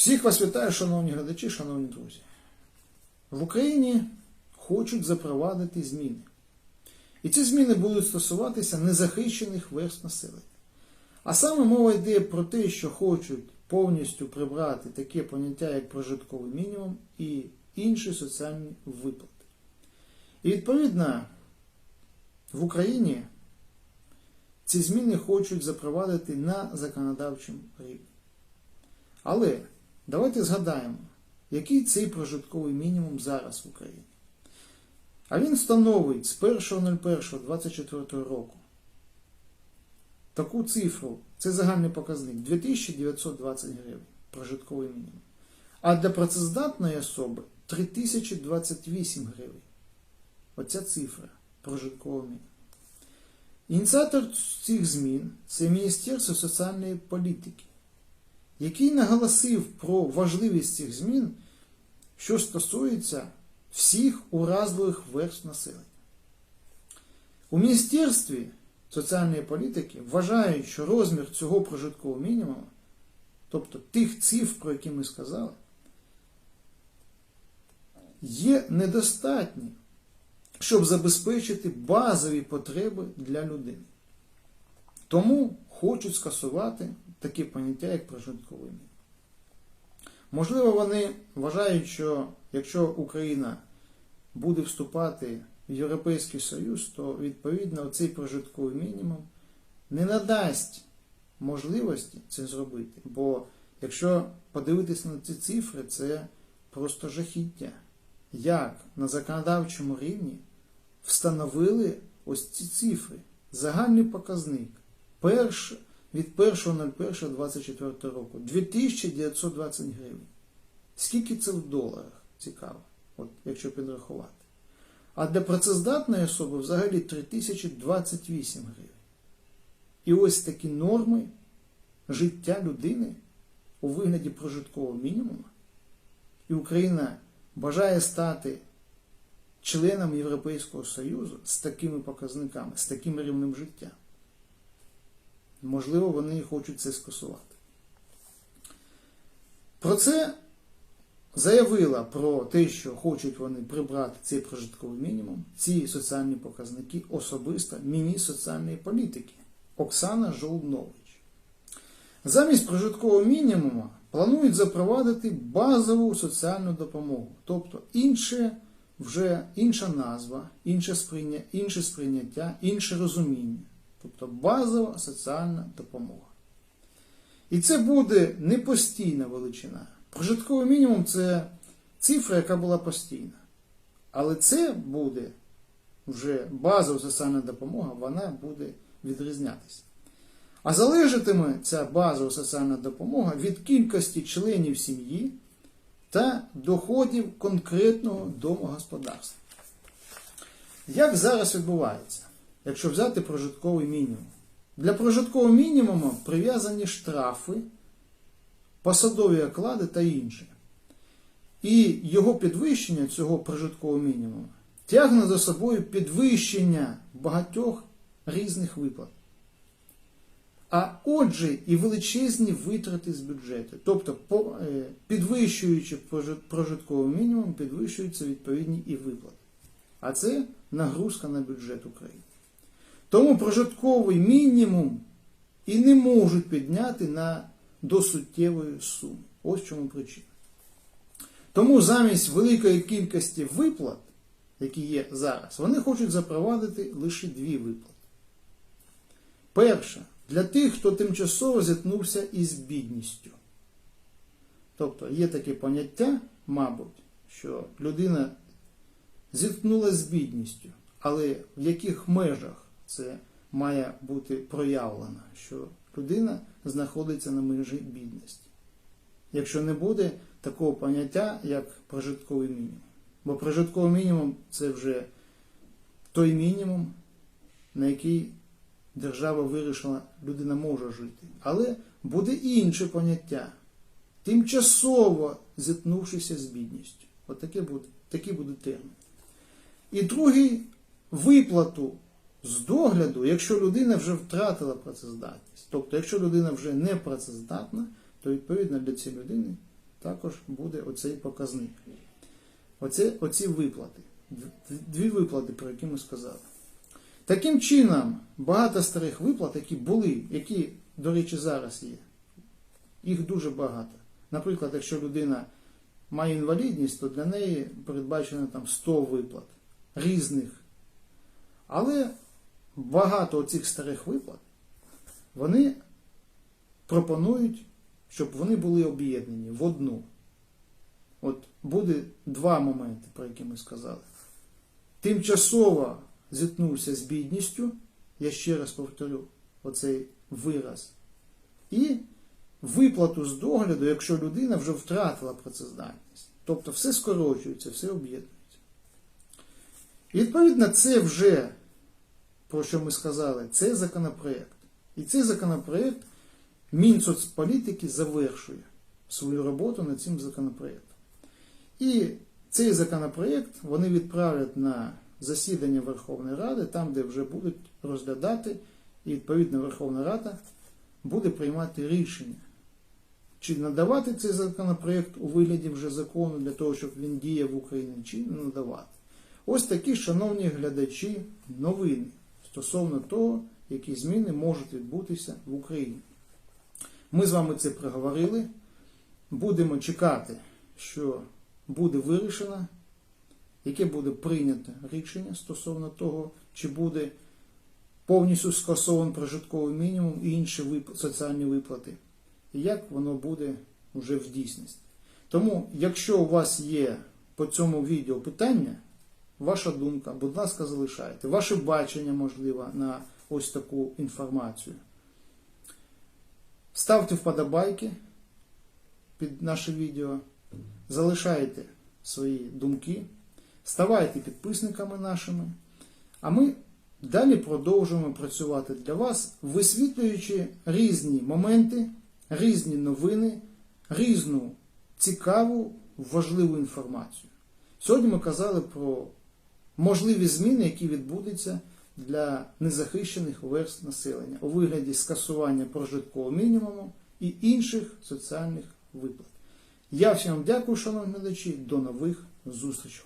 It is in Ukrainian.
Всіх вас вітаю, шановні глядачі, шановні друзі. В Україні хочуть запровадити зміни. І ці зміни будуть стосуватися незахищених верст населення. А саме мова йде про те, що хочуть повністю прибрати таке поняття, як прожитковий мінімум і інші соціальні виплати. І відповідно в Україні ці зміни хочуть запровадити на законодавчому рівні. Але давайте згадаємо, який цей прожитковий мінімум зараз в Україні. А він становить з 1.01.24 року таку цифру, це загальний показник 2920 гривень прожитковий мінімум. А для працездатної особи 3028 гривень. Оця цифра прожиткового мінімуму. Ініціатор цих змін це Міністерство соціальної політики, який наголосив про важливість цих змін, що стосується всіх уразливих верств населення. У Міністерстві соціальної політики вважають, що розмір цього прожиткового мінімуму, тобто тих цифр, про які ми сказали, є недостатнім, щоб забезпечити базові потреби для людини. Тому хочуть скасувати таке поняття, як прожитковий мінімум. Можливо, вони вважають, що якщо Україна буде вступати в Європейський Союз, то відповідно цей прожитковий мінімум не надасть можливості це зробити. Бо якщо подивитися на ці цифри, це просто жахіття. Як на законодавчому рівні встановили ось ці цифри, загальний показник перш, від 1.01.24 року 2920 гривень. Скільки це в доларах? Цікаво, от якщо підрахувати. А для працездатної особи взагалі 3028 гривень. І ось такі норми життя людини у вигляді прожиткового мінімуму. І Україна бажає стати членом Європейського Союзу з такими показниками, з таким рівнем життя. Можливо, вони хочуть це скасувати. Про це заявила про те, що хочуть вони прибрати цей прожитковий мінімум, ці соціальні показники особисто міністр соціальної політики Оксана Жолнович. Замість прожиткового мінімуму планують запровадити базову соціальну допомогу, тобто інше, вже інша назва, інше сприйняття, інше, розуміння. Тобто базова соціальна допомога. І це буде не постійна величина. Прожитковий мінімум це цифра, яка була постійна. Але це буде вже базова соціальна допомога, вона буде відрізнятися. А залежатиме ця базова соціальна допомога від кількості членів сім'ї та доходів конкретного домогосподарства. Як зараз відбувається, якщо взяти прожитковий мінімум? Для прожиткового мінімуму прив'язані штрафи, посадові оклади та інше. І його підвищення цього прожиткового мінімуму тягне за собою підвищення багатьох різних виплат. А отже, і величезні витрати з бюджету. Тобто, е, підвищуючи прожитковий мінімум, підвищуються відповідні і виплати. А це нагрузка на бюджет України. Тому прожитковий мінімум і не можуть підняти на до суттєвої суми. Ось чому причина. Тому замість великої кількості виплат, які є зараз, вони хочуть запровадити лише дві виплати. Перша для тих, хто тимчасово зіткнувся із бідністю. Тобто є таке поняття, мабуть, що людина зіткнулася з бідністю, але в яких межах це має бути проявлено, що людина знаходиться на межі бідності. Якщо не буде такого поняття, як прожитковий мінімум. Бо прожитковий мінімум це вже той мінімум, на який держава вирішила, людина може жити. Але буде інше поняття. Тимчасово зіткнувшися з бідністю. От буде, такий буде термін. І другий виплату з догляду, якщо людина вже втратила працездатність. Тобто, якщо людина вже не працездатна, то відповідно для цієї людини також буде оцей показник. Оце, оці виплати. Дві виплати, про які ми сказали. Таким чином, багато старих виплат, які були, які, до речі, зараз є, їх дуже багато. Наприклад, якщо людина має інвалідність, то для неї передбачено там 100 виплат різних. Але багато цих старих виплат вони пропонують, щоб вони були об'єднані в одну. От буде два моменти, про які ми сказали. Тимчасово зіткнувся з бідністю, я ще раз повторю оцей вираз, і виплату з догляду, якщо людина вже втратила працездатність. Тобто все скорочується, все об'єднується. І відповідно, це вже, про що ми сказали, це законопроект. І цей законопроект Мінсоцполітики завершує свою роботу над цим законопроектом. І цей законопроект вони відправлять на засідання Верховної Ради, там, де вже будуть розглядати, і відповідно Верховна Рада буде приймати рішення, чи надавати цей законопроект у вигляді вже закону для того, щоб він діяв в Україні, чи не надавати. Ось такі, шановні глядачі, новини стосовно того, які зміни можуть відбутися в Україні. Ми з вами це проговорили. Будемо чекати, що буде вирішено, яке буде прийнято рішення стосовно того, чи буде повністю скасований прожитковий мінімум і інші соціальні виплати, і як воно буде вже в дійсності. Тому, якщо у вас є по цьому відео питання, ваша думка, будь ласка, залишайте. Ваше бачення, можливо, на ось таку інформацію. Ставте вподобайки під наше відео, залишайте свої думки, ставайте підписниками нашими, а ми далі продовжуємо працювати для вас, висвітлюючи різні моменти, різні новини, різну цікаву, важливу інформацію. Сьогодні ми казали про можливі зміни, які відбудуться для незахищених верст населення у вигляді скасування прожиткового мінімуму і інших соціальних виплат. Я всім вам дякую, шановні глядачі, до нових зустрічей.